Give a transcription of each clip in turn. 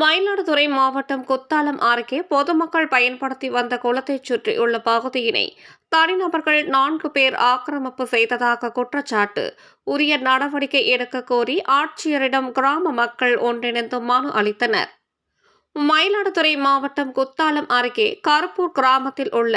மயிலாடுதுறை மாவட்டம் குத்தாலம் அருகே பொதுமக்கள் பயன்படுத்தி வந்த குளத்தைச் சுற்றியுள்ள பகுதியினை தனிநபர்கள் நான்கு பேர் ஆக்கிரமிப்பு செய்ததாக குற்றச்சாட்டு. உரிய நடவடிக்கை எடுக்க கோரி ஆட்சியரிடம் கிராம மக்கள் ஒன்றிணைந்து மனு அளித்தனர். மயிலாடுதுறை மாவட்டம் குத்தாலம் அருகே கருப்பூர் கிராமத்தில் உள்ள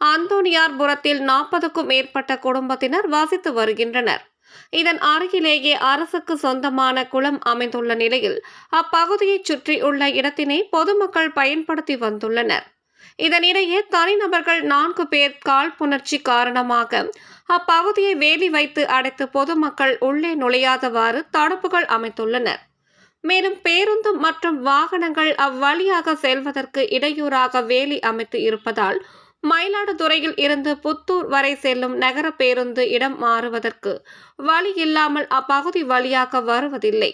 அந்தோனியார்புரத்தில் நாற்பதுக்கும் மேற்பட்ட குடும்பத்தினர் வசித்து வருகின்றனர். இதன் அருகிலேயே அரசுக்கு சொந்தமான குளம் அமைந்துள்ள நிலையில் அப்பகுதியைச் சுற்றியுள்ள இடத்தினை பொதுமக்கள் பயன்படுத்தி வந்துள்ளனர். இதனிடையே தனிநபர்கள் நான்கு பேர் காழ்ப்புணர்ச்சி காரணமாக அப்பகுதியை வேலி வைத்து அடைத்து பொதுமக்கள் உள்ளே நுழையாதவாறு தடுப்புகள் அமைத்துள்ளனர். மேலும் பேருந்து மற்றும் வாகனங்கள் அவ்வழியாக செல்வதற்கு இடையூறாக வேலி அமைத்து இருப்பதால் மயிலாடுதுறையில் இருந்து புத்தூர் வரை செல்லும் நகர பேருந்து இடம் மாறுவதற்கு வழி இல்லாமல் அப்பகுதி வழியாக வருவதில்லை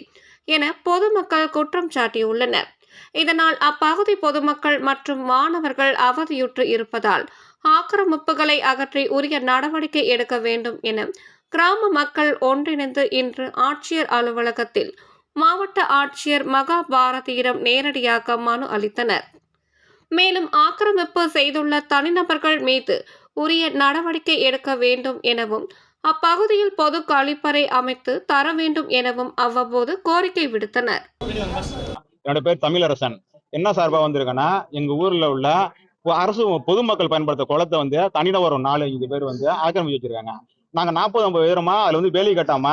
என பொதுமக்கள் குற்றம் சாட்டியுள்ளனர். இதனால் அப்பகுதி பொதுமக்கள் மற்றும் மாணவர்கள் அவதியுற்று இருப்பதால் ஆக்கிரமிப்புகளை அகற்றி உரிய நடவடிக்கை எடுக்க வேண்டும் என கிராம மக்கள் ஒன்றிணைந்து இன்று ஆட்சியர் அலுவலகத்தில் மாவட்ட ஆட்சியர் மகாபாரதியிடம் நேரடியாக மனு அளித்தனர். மேலும் ஆக்கிரமிப்பு செய்துள்ள தனிநபர்கள் மீது உரிய நடவடிக்கை எடுக்க வேண்டும் எனவும் அப்பகுதியில் பொது கழிப்பறை அமைத்து தர வேண்டும் எனவும் அவ்வப்போது கோரிக்கை விடுத்தனர். என்னோட பேர் தமிழரசன். என்ன சார்பா வந்திருக்கேன்னா எங்க ஊர்ல உள்ள அரசு பொதுமக்கள் பயன்படுத்த குளத்தை வந்து தனிநபர் ஒரு நாலு அஞ்சு பேர் வந்து ஆக்கிரமிச்சு வச்சிருக்காங்க. நாங்க நாற்பது ஐம்பது பேருமா அதுல வந்து வேலி கட்டாம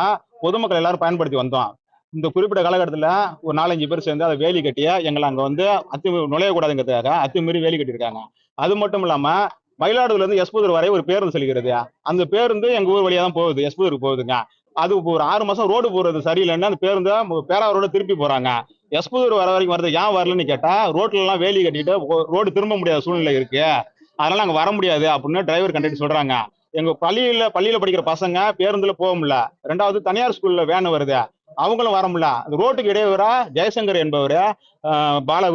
பொதுமக்கள் எல்லாரும் பயன்படுத்தி வந்தோம். இந்த குறிப்பிட்ட காலகட்டத்தில் ஒரு நாலஞ்சு பேர் சேர்ந்து அதை வேலி கட்டிய எங்களை அங்கே வந்து அத்து நுழையக்கூடாதுங்கிறதுக்காக அத்துமீறி வேலி கட்டியிருக்காங்க. அது மட்டும் இல்லாமல் மயிலாடுதுறையில இருந்து எஸ்புதூர் வரை ஒரு பேருந்து செல்கிறது. அந்த பேருந்து எங்கள் ஊர் வழியா தான் போகுது. எஸ்புதூருக்கு போகுதுங்க. அது இப்போ ஒரு ஆறு மாதம் ரோடு போகிறது சரியில்லைன்னு அந்த பேருந்தை பேராவரோட திருப்பி போகிறாங்க எஸ்புதூர் வர வரைக்கும் வரது ஏன் வரலன்னு கேட்டால் ரோட்லலாம் வேலி கட்டிட்டு ரோடு திரும்ப முடியாத சூழ்நிலை இருக்கு. அதனால அங்கே வர முடியாது அப்படின்னு டிரைவர் கண்டிப்பாக சொல்கிறாங்க எங்க பள்ளியில பள்ளியில படிக்கிற பசங்க பேருந்துல போக முடியல. ரெண்டாவது தனியார் ஸ்கூல்ல வேன் வருது. அவங்களும் வர முடியல. அந்த ரோட்டுக்கு இடையூறா ஜெயசங்கர் என்பவர் பால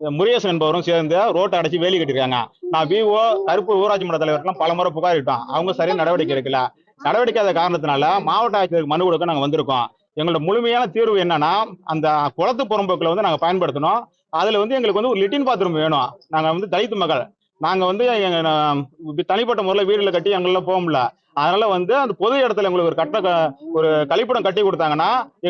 முருகேசன் என்பவரும் சேர்ந்து ரோட்டை அடைச்சி வேலி கட்டிருக்காங்க. நான் விஓ கருப்பு ஊராட்சி மன்ற தலைவர்லாம் பல முறை புகாரிட்டோம் அவங்க சரியான நடவடிக்கை எடுக்கல. நடவடிக்கையாத காரணத்தினால மாவட்ட ஆட்சியருக்கு மனு கொடுக்க நாங்கள் வந்திருக்கோம். எங்களோட முழுமையான தீர்வு என்னன்னா அந்த குளத்து புறம்போக்கில் வந்து நாங்கள் பயன்படுத்தணும். அதுல வந்து எங்களுக்கு வந்து ஒரு லிட்டின் பாத்ரூம் வேணும். நாங்கள் வந்து தலித்து மகள் நாங்க வந்து எங்க தனிப்பட்ட முறையில் வீடுல கட்டி எங்களால போக முடியல. அதனால வந்து அந்த பொது இடத்துல எங்களுக்கு ஒரு கட்ட ஒரு கழிப்பிடம் கட்டி கொடுத்தாங்கன்னா